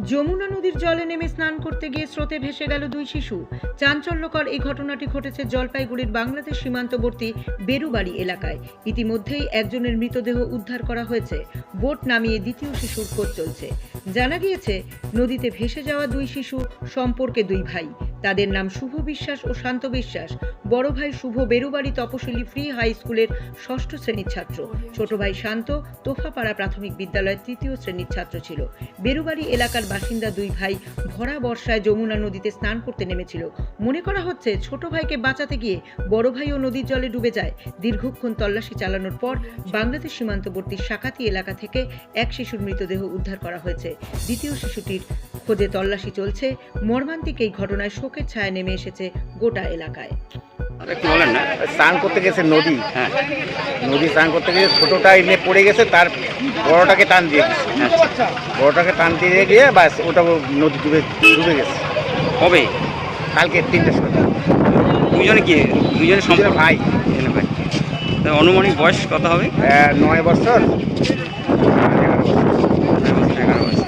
যমুনা নদীর জলে নেমে স্নান করতে গিয়ে স্রোতে ভেসে গেল দুই শিশু। চাঞ্চল্যকর এই ঘটনাটি ঘটেছে জলপাইগুড়ির বাংলাদেশ সীমান্তবর্তী বেরুবাড়ি এলাকায়। ইতিমধ্যেই একজনের মৃতদেহ উদ্ধার করা হয়েছে। বোট নামিয়ে দ্বিতীয় শিশুর খোঁজ চলছে। জানা গিয়েছে, নদীতে ভেসে যাওয়া দুই শিশু, সম্পর্কে দুই ভাই। তাদের নাম শুভ বিশ্বাস ও শান্ত বিশ্বাস। বড় ভাই শুভ বেরুবাড়ি তপশিলি ফ্রি হাই স্কুলের ষষ্ঠ শ্রেণির ছাত্র। ছোট ভাই শান্ত তোফাপাড়া প্রাথমিক বিদ্যালয়ের তৃতীয় শ্রেণির ছাত্র ছিল। বেরুবাড়ি এলাকার বাসিন্দা দুই ভাই ভরা বর্ষায় যমুনা নদীতে স্নান করতে নেমেছিল। মনে করা হচ্ছে ছোট ভাইকে বাঁচাতে গিয়ে বড় ভাইও নদীর জলে ডুবে যায়। দীর্ঘক্ষণ তল্লাশি চালানোর পর বাংলাদেশ সীমান্তবর্তী সাকাতি এলাকা থেকে এক শিশুর মৃতদেহ উদ্ধার করা হয়েছে। দ্বিতীয় শিশুটির খোঁজে তল্লাশি চলছে। মর্মান্তিক এই ঘটনায় শোকের ছায়া নেমে এসেছে গোটা এলাকায়। স্নান করতে গেছে নদী। হ্যাঁ। নদী স্নান করতে গিয়ে ছোটটা এমনি পড়ে গেছে তার বড়টাকে টান দিয়ে দিচ্ছে আচ্ছা বড়টাকে টান দিয়ে গিয়ে বাস ওটা নদী ডুবে ডুবে গেছে। কবে? কালকে তিনটের সময়। দুজনে কি দুজনে সম্পর্ক? ভাই ভাই। তা অনুমানিক বয়স কত হবে? নয় বছর এগারো বছর।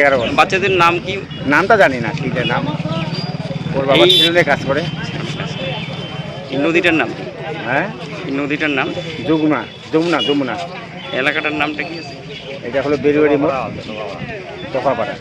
এগারো বাচ্চাদের নাম কি? নামটা জানি না কি নাম। ওর বাবা ছেলে কাজ করে। এই নদীটার নাম হ্যাঁ? এই নদীটার নাম? যমুনা যমুনা যমুনা। এলাকাটার নামটা কি আছে? এটা হলো বেরুয়ারি মোড় তোফাপাড়া